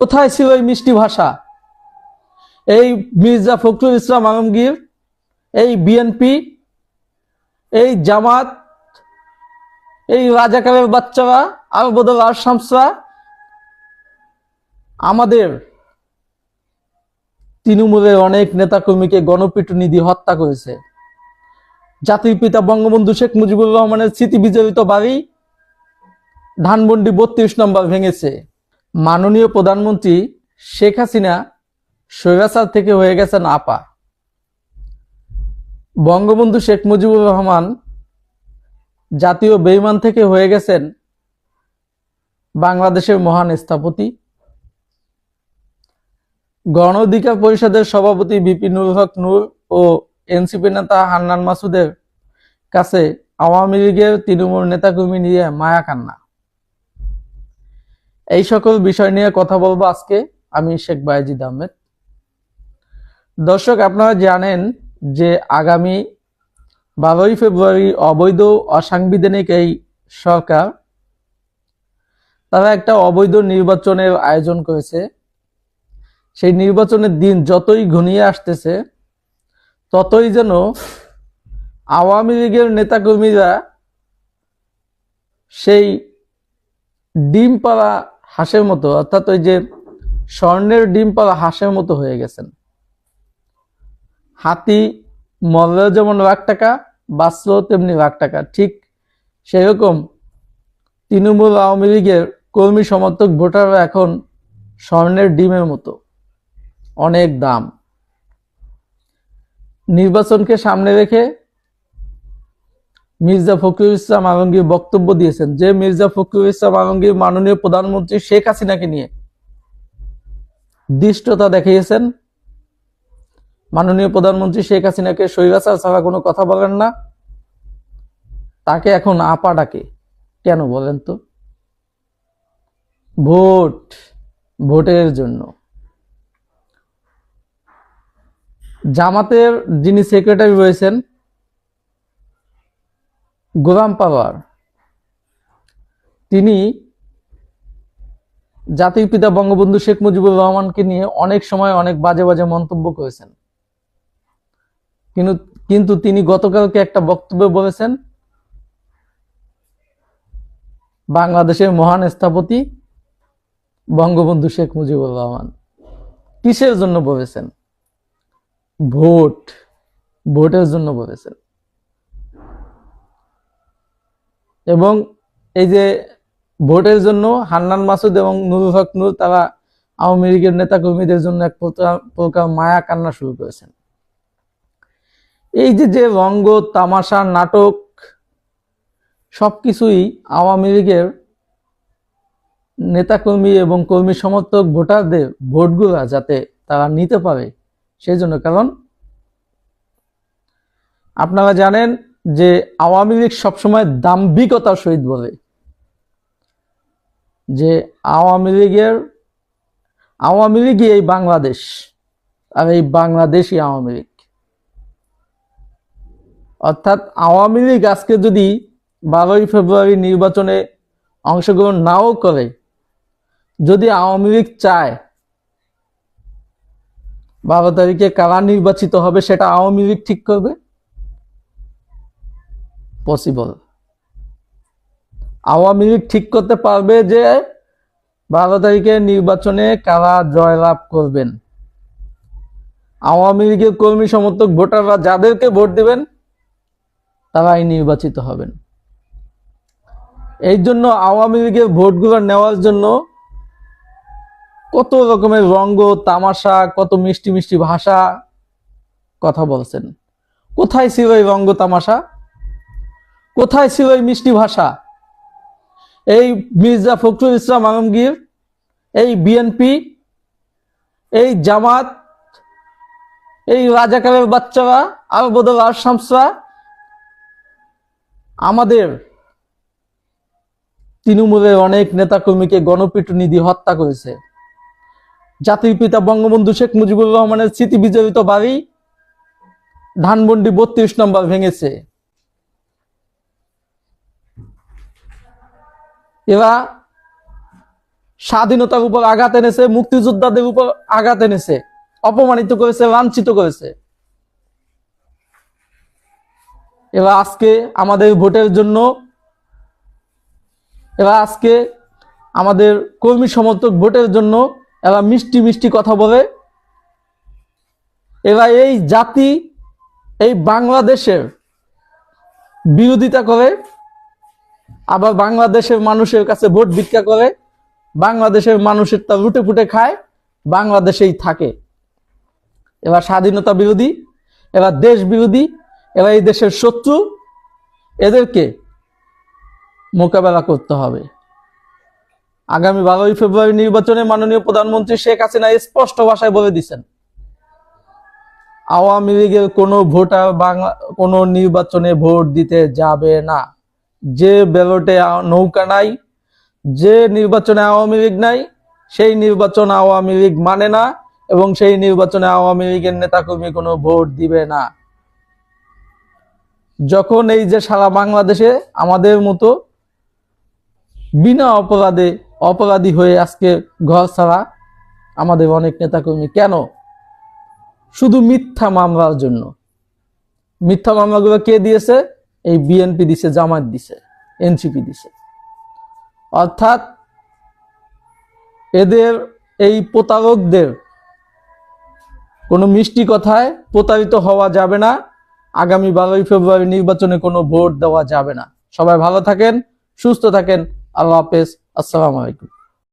কোথায় ছিল এই মিষ্টি ভাষা? এই মির্জা ফখরুল ইসলাম আলমগীর, এই বিএনপি এই জামাত, এই রাজাকারের বাচ্চারা আর বদল আর শামসরা আমাদের তৃণমূলের অনেক নেতাকর্মীকে গণপিটুনি দিয়ে হত্যা করেছে। জাতির পিতা বঙ্গবন্ধু শেখ মুজিবুর রহমানের স্মৃতি বিজড়িত বাড়ি ধানমন্ডি বত্রিশ নম্বর ভেঙেছে। মাননীয় প্রধানমন্ত্রী শেখ হাসিনা স্বৈরাচার থেকে হয়ে গেছেন আপা। বঙ্গবন্ধু শেখ মুজিবুর রহমান জাতীয় বেইমান থেকে হয়ে গেছেন বাংলাদেশের মহান স্থপতি। গণ অধিকার পরিষদের সভাপতি বিপিনুল হক নূর ও এনসিপি নেতা হান্নান মাসুদের কাছে আওয়ামী লীগের তৃণমূল নেতাকর্মী নিয়ে মায়া কান্না। এই সকল বিষয় নিয়ে কথা বলব আজকে আমি শেখ বায়েজিদ আহমেদ। দর্শক, আপনারা জানেন যে আগামী বারোই ফেব্রুয়ারি অবৈধ অসাংবিধানিক এই সরকার, তারা একটা অবৈধ নির্বাচনের আয়োজন করেছে। সেই নির্বাচনের দিন যতই ঘনিয়ে আসতেছে, ততই যেন আওয়ামী লীগের নেতাকর্মীরা সেই ডিম পাড়া হাঁসের মতো, অর্থাৎ ওই যে স্বর্ণের ডিম পাড়া হাঁসের মতো হয়ে গেছেন। হাতি মরলেও যেমন লাখ টাকা বাঁচলেও তেমনি লাখ টাকা। ঠিক সেরকম তৃণমূল আওয়ামী লীগের কর্মী সমর্থক ভোটাররা এখন স্বর্ণের ডিমের মতো। অনেক দাম। নির্বাচনকে সামনে রেখে মির্জা ফখরুল ইসলাম আলমগীর বক্তব্য দিয়েছেন যে মির্জা ফখরুল ইসলাম আলমগীর মাননীয় প্রধানমন্ত্রী শেখ হাসিনাকে নিয়ে দৃষ্টতা দেখিয়েছেন। মাননীয় প্রধানমন্ত্রী শেখ হাসিনাকে স্বৈরাচার ছাড়া কোনো কথা বলেন না। তাকে এখন আপা ডাকে। কেন বলেন তো? ভোট, ভোটের জন্য। জামাতের যিনি সেক্রেটারি রয়েছেন গোলাম পাওয়ার। তিনি জাতির পিতা বঙ্গবন্ধু শেখ মুজিবুর রহমানকে নিয়ে অনেক সময় অনেক বাজে বাজে মন্তব্য করেছেন। কিন্তু কিন্তু তিনি গতকালকে একটা বক্তব্যে বলেছেন, বাংলাদেশের মহান স্থপতি বঙ্গবন্ধু শেখ মুজিবুর রহমান। কিসের জন্য বলেছেন? ভোট। ভোটের জন্য বলেছেন। এবং এই যে ভোটের জন্য হান্নান মাসুদ এবং নুরুল হক নূর, তারা আওয়ামী লীগের নেতা কর্মীদের জন্য এক প্রকার- মায়া কান্না শুরু করেছেন। এই যে যে রঙ্গ, তামাশা, নাটক, সবকিছুই আওয়ামী লীগের নেতাকর্মী এবং কর্মী সমর্থক ভোটারদের ভোটগুলা যাতে তারা নিতে পারে সেই জন্য কারণ আপনারা জানেন যে আওয়ামী লীগ সবসময় দাম্ভিকতার সহিত বলে। যে আওয়ামী লীগের, আওয়ামী লীগই এই বাংলাদেশ আর এই বাংলাদেশই আওয়ামী লীগ। অর্থাৎ আওয়ামী লীগ আজকে যদি বারোই ফেব্রুয়ারি নির্বাচনে অংশগ্রহণ নাও করে, যদি আওয়ামী লীগ চায় বারো তারিখে কারা নির্বাচিত হবে সেটা আওয়ামী লীগ ঠিক করবে? পসিবল আওয়ামী লীগ ঠিক করতে পারবে যে বারো তারিখে নির্বাচনে কারা জয়লাভ করবেন? আওয়ামী লীগের কর্মী সমর্থক ভোটাররা যাদেরকে ভোট দিবেন, তারাই নির্বাচিত হবেন। এই জন্য আওয়ামী লীগের ভোটগুলো নেওয়ার জন্য কত রকমের রঙ্গ, তামাশা, কত মিষ্টি মিষ্টি ভাষা কথা বলছেন। কোথায় ছিল এই রঙ্গ, তামাশা? কোথায় ছিল এই মিষ্টি ভাষা? এই মির্জা ফখরুল ইসলাম আলমগীর, এই বিএনপি এই জামাত, এই রাজাকারের বাচ্চারা আর বদল আর শামসরা, আমাদের তৃণমূলের অনেক নেতাকর্মীকে গণপিটুনি দিয়ে হত্যা করেছে। জাতির পিতা বঙ্গবন্ধু শেখ মুজিবুর রহমানের স্মৃতি বিজড়িত বাড়ি ধানমন্ডি বত্রিশ নম্বর ভেঙেছে। এরা স্বাধীনতার উপর আঘাত এনেছে, মুক্তিযোদ্ধাদের উপর আঘাত এনেছে, অপমানিত করেছে, লাঞ্ছিত করেছে। এবার আজকে আমাদের ভোটের জন্য এবার আজকে আমাদের কর্মী সমর্থক ভোটের জন্য এরা মিষ্টি মিষ্টি কথা বলে। এরা এই জাতি, এই বাংলাদেশের বিরোধিতা করে। আবার বাংলাদেশের মানুষের কাছে ভোট ভিক্ষা করে, বাংলাদেশের মানুষের তা লুটে ফুটে খায়, বাংলাদেশেই থাকে। এবার স্বাধীনতা বিরোধী, এবার দেশ বিরোধী, এবার এই দেশের শত্রু, এদেরকে মোকাবেলা করতে হবে। আগামী বারোই ফেব্রুয়ারি নির্বাচনে মাননীয় প্রধানমন্ত্রী শেখ হাসিনা স্পষ্ট ভাষায় বলে দিচ্ছেন আওয়ামী লীগের কোনো ভোটার বাংলা কোনো নির্বাচনে ভোট দিতে যাবে না। যে ব্যালটে নৌকা নাই, যে নির্বাচনে আওয়ামী লীগ নাই, সেই নির্বাচন আওয়ামী লীগ মানে না এবং সেই নির্বাচনে আওয়ামী লীগের নেতাকর্মী কোনো ভোট দিবে না। যখন এই যে সারা বাংলাদেশে আমাদের মতো বিনা অপরাধে অপরাধী হয়ে আজকে ঘর ছাড়া আমাদের অনেক নেতাকর্মী, কেন? শুধু মিথ্যা মামলার জন্য। মিথ্যা মামলাগুলো কে দিয়েছে? এই বিএনপি দিছে জামাত দিছে এনসিপি দিছে। অর্থাৎ এদের এই প্রতারকদের কোনো মিষ্টি কথায় প্রতারিত হওয়া যাবে না। আগামী বারোই ফেব্রুয়ারি নির্বাচনে কোনো ভোট দেওয়া যাবে না। সবাই ভালো থাকেন, সুস্থ থাকেন। আল্লাহ হাফেজ। আসসালামু আলাইকুম।